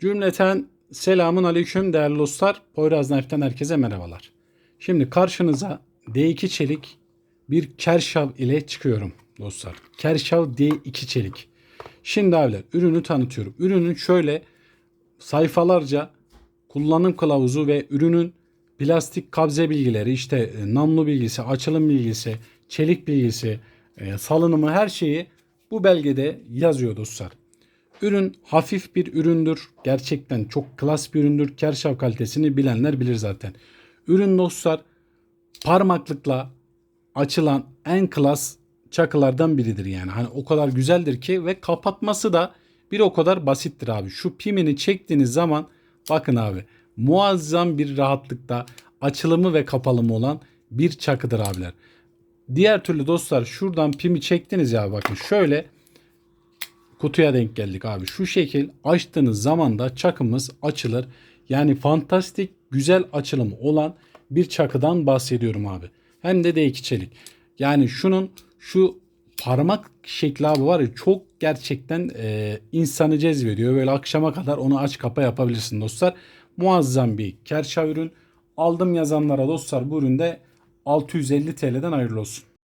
Cümleten selamun aleyküm değerli dostlar. Poyraz Knife'den herkese merhabalar. Şimdi karşınıza D2 çelik bir kerşav ile çıkıyorum dostlar. Kerşav D2 çelik. Şimdi abiler ürünü tanıtıyorum. Ürünün şöyle sayfalarca kullanım kılavuzu ve ürünün plastik kabze bilgileri işte e, namlu bilgisi, açılım bilgisi, çelik bilgisi, e, salınımı her şeyi bu belgede yazıyor dostlar. Ürün hafif bir üründür. Gerçekten çok klas bir üründür. Kerşav kalitesini bilenler bilir zaten. Ürün dostlar parmaklıkla açılan en klas çakılardan biridir yani. Hani o kadar güzeldir ki ve kapatması da bir o kadar basittir abi. Şu pimini çektiğiniz zaman bakın abi muazzam bir rahatlıkta açılımı ve kapalımı olan bir çakıdır abiler. Diğer türlü dostlar şuradan pimi çektiniz ya bakın şöyle kutuya denk geldik abi. Şu şekil açtığınız zaman da çakımız açılır. Yani fantastik güzel açılımı olan bir çakıdan bahsediyorum abi. Hem de D2 çelik. Yani şunun şu parmak şekli abi var ya çok gerçekten e, insanı cezbediyor. Böyle akşama kadar onu aç kapa yapabilirsin dostlar. Muazzam bir kerşa ürün. Aldım yazanlara dostlar bu üründe 650 TL'den hayırlı olsun.